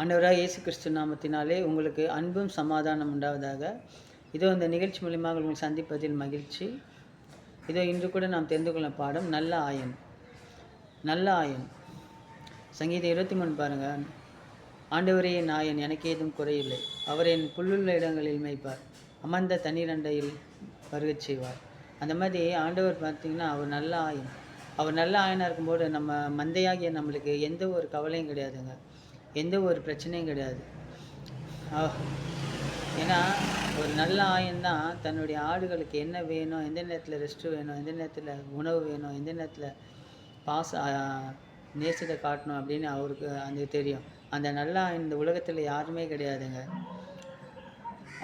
ஆண்டவராக இயேசு கிறிஸ்து நாமத்தினாலே உங்களுக்கு அன்பும் சமாதானம் உண்டாவதாக. இதோ இந்த நிகழ்ச்சி மூலியமாக உங்களை சந்திப்பதில் மகிழ்ச்சி. இதோ இன்று கூட நாம் தெரிந்து கொள்ளும் பாடம் நல்ல ஆயன் நல்ல ஆயன் சங்கீதம் இருபத்தி மூணு பாருங்கள் ஆண்டவரே என் ஆயன் எனக்கு ஏதும் குறையில்லை. அவர் என் புல்லுள்ள இடங்களில் மேய்ப்பார். அமர்ந்த தண்ணீரண்டையில் வருகச் செய்வார். அந்த மாதிரி ஆண்டவர் பார்த்திங்கன்னா அவர் நல்ல ஆயன் அவர் நல்ல ஆயனாக இருக்கும்போது நம்ம மந்தையாகிய நம்மளுக்கு எந்த ஒரு கவலையும் கிடையாதுங்க. எந்த ஒரு பிரச்சனையும் கிடையாது. ஏன்னா ஒரு நல்ல ஆயந்தான் தன்னுடைய ஆடுகளுக்கு என்ன வேணும் எந்த நேரத்தில் ரெஸ்ட் வேணும் எந்த நேரத்தில் உணவு வேணும் எந்த நேரத்தில் பாச நேசத்தை காட்டணும் அப்படின்னு அவருக்கு அந்த தெரியும். அந்த நல்ல ஆயன் இந்த உலகத்தில் யாருமே கிடையாதுங்க.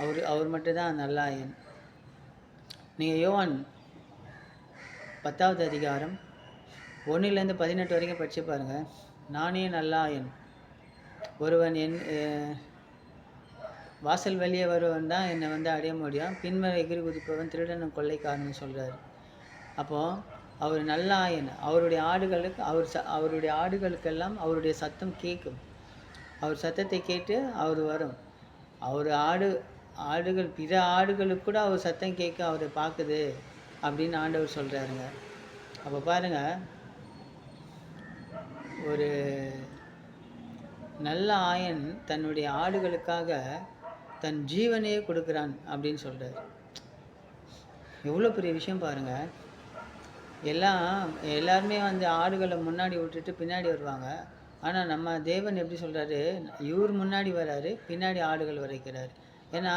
அவர் அவர் மட்டும்தான் நல்ல ஆயன். நீங்கள் யோவான் பத்தாவது அதிகாரம் ஒன்றுலேருந்து பதினெட்டு வரைக்கும் படித்து பாருங்கள் நானே நல்ல ஆயன் ஒருவன் என் வாசல் வெளியே வருவன் தான் என்னை வந்து அடைய முடியும். பின்வர எகிரி குதிப்பவன் திருடனும் கொள்ளைக்காரன் சொல்கிறார் அப்போது அவர் நல்ல ஆயன் அவருடைய ஆடுகளுக்கு அவர் ச அவருடைய ஆடுகளுக்கெல்லாம் அவருடைய சத்தம் கேட்கும். அவர் சத்தத்தை கேட்டு அவர் வரும். அவர் ஆடு ஆடுகள் பிற ஆடுகளுக்கு கூட அவர் சத்தம் கேட்க அவரை பார்க்குது அப்படின்னு ஆண்டவர் சொல்கிறாருங்க அப்போ பாருங்கள் ஒரு நல்ல ஆயன் தன்னுடைய ஆடுகளுக்காக தன் ஜீவனையே கொடுக்குறான் அப்படின்னு சொல்கிறார் எவ்வளோ பெரிய விஷயம் பாருங்கள் எல்லாம் எல்லாருமே வந்து ஆடுகளை முன்னாடி விட்டுட்டு பின்னாடி வருவாங்க. ஆனால் நம்ம தேவன் எப்படி சொல்கிறாரு இவர் முன்னாடி வராரு பின்னாடி ஆடுகள் வரைக்கிறார். ஏன்னா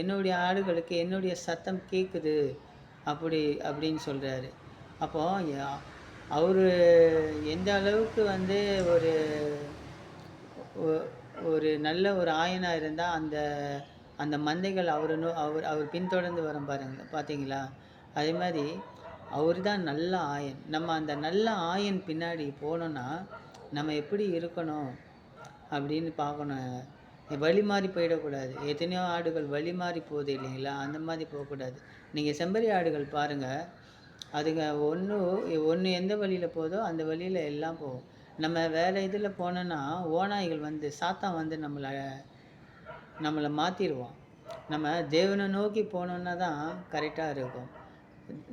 என்னுடைய ஆடுகளுக்கு என்னுடைய சத்தம் கேட்குது அப்படி அப்படின்னு சொல்கிறாரு அப்போது அவர் எந்த அளவுக்கு வந்து ஒரு ஒரு நல்ல ஒரு ஆயனாக இருந்தால் அந்த அந்த மந்தைகள் அவர் நோ அவர் அவர் பின்தொடர்ந்து வரும் பாருங்க பார்த்தீங்களா அதே மாதிரி அவர் தான் நல்ல ஆயன். நம்ம அந்த நல்ல ஆயன் பின்னாடி போனோன்னா நம்ம எப்படி இருக்கணும் அப்படின்னு பார்க்கணும் வழி மாறி போயிடக்கூடாது. எத்தனையோ ஆடுகள் வழி மாறி போகுது இல்லைங்களா? அந்த மாதிரி போகக்கூடாது. நீங்கள் செம்பரி ஆடுகள் பாருங்கள் அதுங்க ஒன்று ஒன்று எந்த வழியில் போதோ அந்த வழியில் எல்லாம் போகும். நம்ம வேறு இதில் போனோன்னா ஓநாய்கள் வந்து சாத்தான் வந்து நம்மளை நம்மளை மாற்றிடுவான் நம்ம தேவனை நோக்கி போனோன்னா தான் கரெக்டாக இருக்கும்.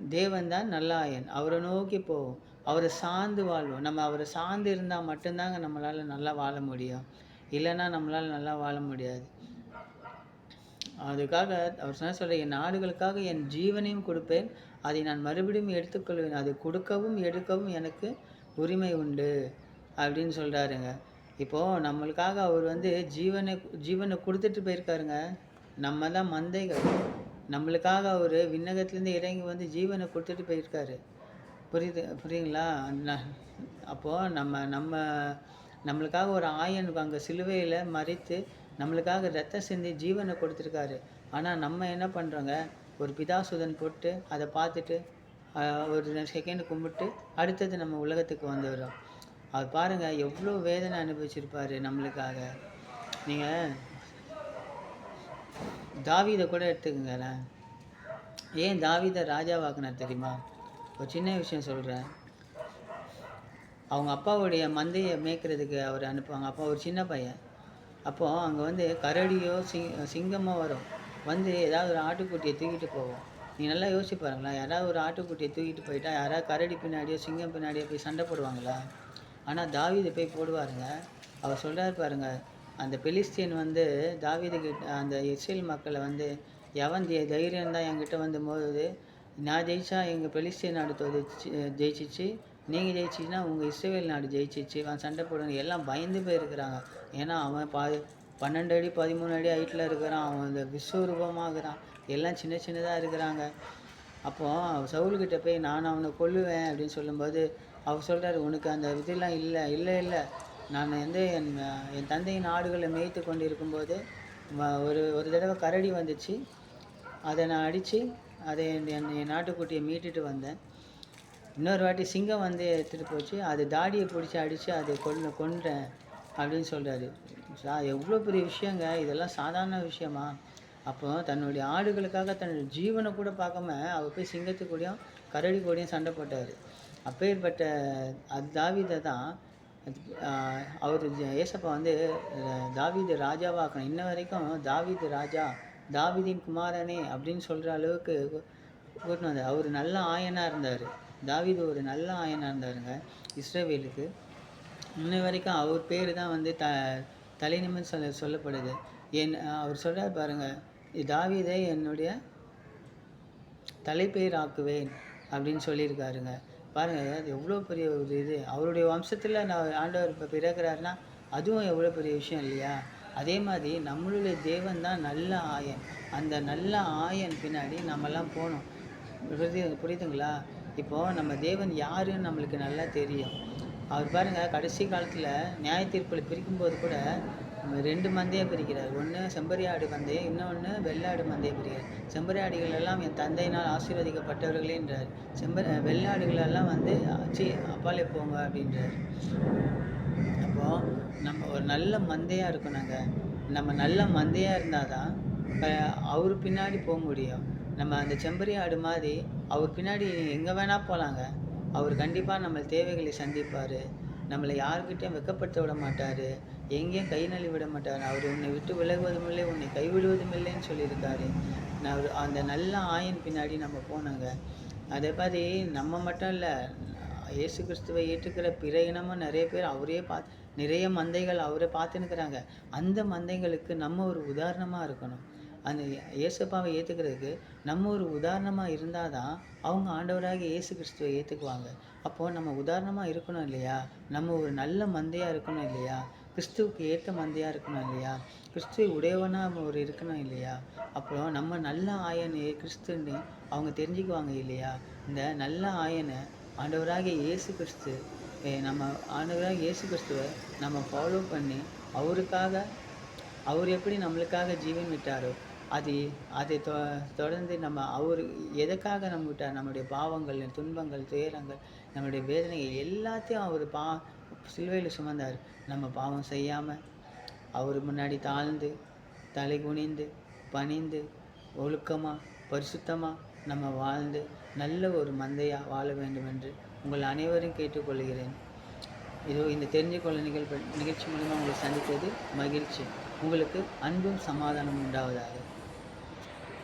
தேவன் தான் நல்லாயன். அவரை நோக்கி போவோம். அவரை சார்ந்து வாழ்வோம். நம்ம அவரை சார்ந்து இருந்தால் மட்டும்தாங்க நம்மளால் நல்லா வாழ முடியும். இல்லைன்னா நம்மளால் நல்லா வாழ முடியாது. அதுக்காக அவர் சொன்ன சொல்கிற என் நாடுகளுக்காக என் ஜீவனையும் கொடுப்பேன். அதை நான் மறுபடியும் எடுத்துக்கொள்வேன். அது கொடுக்கவும் எடுக்கவும் எனக்கு உரிமை உண்டு. அப்படின்னு சொல்கிறாருங்க இப்போது நம்மளுக்காக அவர் வந்து ஜீவனை ஜீவனை கொடுத்துட்டு போயிருக்காருங்க. நம்ம தான் மந்தைகள். நம்மளுக்காக அவர் விண்ணகத்துலேருந்து இறங்கி வந்து ஜீவனை கொடுத்துட்டு போயிருக்காரு. புரியுது புரியுங்களா? அப்போது நம்ம நம்ம நம்மளுக்காக ஒரு ஆயன் அங்கே சிலுவையில் மறைத்து நம்மளுக்காக ரத்தம் சிந்தி ஜீவனை கொடுத்துருக்காரு. ஆனால் நம்ம என்ன பண்ணுறோங்க ஒரு பிதாசுதன் போட்டு அதை பார்த்துட்டு ஒரு செகண்ட் கும்பிட்டு அடுத்தது நம்ம உலகத்துக்கு வந்துடுறோம். அவர் பாருங்கள் எவ்வளோ வேதனை அனுபவிச்சிருப்பார் நம்மளுக்காக. நீங்கள் தாவிதை கூட எடுத்துக்கங்களேன். ஏன் தாவீதை ராஜாவாக்குனார் தெரியுமா? ஒரு சின்ன விஷயம் சொல்கிறேன் அவங்க அப்பாவுடைய மந்தையை மேய்க்கிறதுக்கு அவர் அனுப்புவாங்க. அப்போ ஒரு சின்ன பையன். அப்போது அங்கே வந்து கரடியோ சிங் சிங்கமோ வரும். வந்து ஏதாவது ஒரு ஆட்டுக்குட்டியை தூக்கிட்டு போவோம். நீ நல்லா யோசிச்சு பாருங்களேன். யாராவது ஒரு ஆட்டுக்குட்டியை தூக்கிட்டு போயிட்டா யாராவது கரடி பின்னாடியோ சிங்கம் பின்னாடியோ போய் சண்டை போடுவாங்களா? ஆனால் தாவீது போய் போடுவாருங்க. அவர் சொல்கிறாரு பாருங்க அந்த பெலிஸ்தீன் வந்து தாவீது கிட்ட அந்த இஸ்ரேல் மக்களை வந்து எவன் தை- தைரியம் தான் என்கிட்ட வந்து மோதுது. நான் ஜெயிச்சா எங்கள் பெலிஸ்தீன் நாடு தோதிச்சு ஜெயிச்சிச்சு. நீங்கள் ஜெயிச்சிங்கன்னா உங்கள் இஸ்ரேல் நாடு ஜெயிச்சிச்சு. அவன் சண்டை போடுங்க எல்லாம் பயந்து போயிருக்கிறாங்க. ஏன்னா அவன் பா பன்னெண்டு அடி பதிமூணு அடி ஹைட்டில் இருக்கிறான். அவன் இந்த விஸ்வரூபமாகிறான். எல்லாம் சின்ன சின்னதாக இருக்கிறாங்க. அப்போது சவுல்கிட்ட போய் நான் அவனை கொல்லுவேன் அப்படின்னு சொல்லும்போது அவர் சொல்கிறாரு உனக்கு அந்த இதெல்லாம் இல்லை இல்லை இல்லை. நான் வந்து என் என் தந்தையின் ஆடுகளை மேய்த்து கொண்டு இருக்கும்போது ஒரு ஒரு தடவை கரடி வந்துச்சு. அதை நான் அடித்து அதை என் என் என் நாட்டுக்குட்டியை மீட்டுட்டு வந்தேன். இன்னொரு வாட்டி சிங்கம் வந்து எடுத்துகிட்டு போச்சு. அது தாடியை பிடிச்சி அடித்து அதை கொண்டு கொன்றேன். அப்படின்னு சொல்கிறாரு சா எவ்வளோ பெரிய விஷயங்க. இதெல்லாம் சாதாரண விஷயமா? அப்போ தன்னுடைய ஆடுகளுக்காக தன்னுடைய ஜீவனை கூட பார்க்காம அவர் போய் சிங்கத்து கூடயும் கரடி கூடயும் சண்டை போட்டார். அப்பேற்பட்ட அது தாவீதை தான் அவர் ஏசப்பா வந்து தாவிது தாவீது ராஜாவாக்கணும். இன்ன வரைக்கும் தாவீது ராஜா தாவிதின் குமாரனே அப்படின்னு சொல்கிற அளவுக்கு கூட்டின்னு வந்தார். அவர் நல்ல ஆயனாக இருந்தார். தாவீது ஒரு நல்ல ஆயனாக இருந்தாருங்க இஸ்ரேவேலுக்கு. இன்ன வரைக்கும் அவர் பேர் தான் வந்து த தலைநிமின்னு சொல்ல சொல்லப்படுது. என் அவர் சொல்கிறார் பாருங்கள் தாவீதை என்னுடைய தலைப்பேர் ஆக்குவேன் அப்படின்னு சொல்லியிருக்காருங்க. பாருங்கள் அது எவ்வளோ பெரிய ஒரு இது. அவருடைய வம்சத்தில் நான் ஆண்டவர் இப்போ பிறகுறாருன்னா அதுவும் எவ்வளோ பெரிய விஷயம் இல்லையா? அதே மாதிரி நம்மளுடைய தேவன் தான் நல்ல ஆயன். அந்த நல்ல ஆயன் பின்னாடி நம்மலாம் போகணும். புரியுது புரியுதுங்களா? இப்போது நம்ம தேவன் யாருன்னு நம்மளுக்கு நல்லா தெரியும். அவர் பாருங்கள் கடைசி காலத்தில் நியாய தீர்ப்பில் பிரிக்கும்போது கூட ரெண்டு மந்தையாக பிரிக்கிறார். ஒன்று செம்பரி ஆடு மந்தையம் இன்னொன்று வெள்ளாடு மந்தையை பிரிக்கிறார். செம்பரியாடுகள் எல்லாம் என் தந்தையினால் ஆசீர்வதிக்கப்பட்டவர்களேன்றார். செம்பர் வெள்ளாடுகளெல்லாம் வந்து சி அப்பாலே போங்க அப்படின்றார். அப்போது நம்ம ஒரு நல்ல மந்தையாக இருக்கணுங்க. நம்ம நல்ல மந்தையாக இருந்தால் தான் அவர் பின்னாடி போக முடியும். நம்ம அந்த செம்பரி ஆடு மாதிரி அவர் பின்னாடி எங்கே வேணால் போகலாங்க அவர் கண்டிப்பாக நம்ம தேவைகளை சந்திப்பார். நம்மளை யாருக்கிட்டேயும் வெக்கப்படுத்த விட மாட்டார். எங்கேயும் கை நழுவி விட மாட்டார். அவர் உன்னை விட்டு விலகுவதும் இல்லை உன்னை கைவிடுவதும் இல்லைன்னு சொல்லியிருக்காரு. நான் அவர் அந்த நல்ல ஆயன் பின்னாடி நம்ம போனாங்க. அதே மாதிரி நம்ம மட்டும் இல்லை இயேசு கிறிஸ்துவை ஏற்றுக்கிற பிற இனமும் நிறைய பேர் அவரே பார்த்து நிறைய மந்தைகள் அவரை பார்த்துன்னுக்குறாங்க. அந்த மந்தைங்களுக்கு நம்ம ஒரு உதாரணமாக இருக்கணும். அந்த இயேசுப்பாவை ஏற்றுக்கிறதுக்கு நம்ம ஒரு உதாரணமாக இருந்தால் தான் அவங்க ஆண்டவராக இயேசு கிறிஸ்துவை ஏற்றுக்குவாங்க அப்போது நம்ம உதாரணமாக இருக்கணும் இல்லையா? நம்ம ஒரு நல்ல மந்தையாக இருக்கணும் இல்லையா? கிறிஸ்துவுக்கு ஏற்ற மந்தையாக இருக்கணும் இல்லையா? கிறிஸ்துவை உடையவனாக நம்ம ஒரு இருக்கணும் இல்லையா? அப்புறம் நம்ம நல்ல ஆயனே கிறிஸ்துன்னு அவங்க தெரிஞ்சுக்குவாங்க இல்லையா? இந்த நல்ல ஆயனை ஆண்டவராகிய இயேசு கிறிஸ்து நம்ம ஆண்டவராக இயேசு கிறிஸ்துவை நம்ம ஃபாலோ பண்ணி அவருக்காக அவர் எப்படி நம்மளுக்காக ஜீவன் விட்டாரோ அது அதை தொ தொடர்ந்து நம்ம அவர் எதுக்காக நம்ம விட்டார்? நம்முடைய பாவங்கள் துன்பங்கள் துயரங்கள் நம்முடைய வேதனைகள் எல்லாத்தையும் அவர் பா சிலுவையில் சுமந்தார். நம்ம பாவம் செய்யாமல் அவர் முன்னாடி தாழ்ந்து தலை குனிந்து பணிந்து ஒழுக்கமாக பரிசுத்தமாக நம்ம வாழ்ந்து நல்ல ஒரு மந்தையாக வாழ வேண்டும் என்று உங்கள் அனைவரும் கேட்டுக்கொள்கிறேன். இதோ இந்த தெரிஞ்சுக்கொள்ள நிகழ்வு நிகழ்ச்சி மூலமாக உங்களை சந்தித்தது மகிழ்ச்சி. உங்களுக்கு அன்பும் சமாதானம் உண்டாவதாக.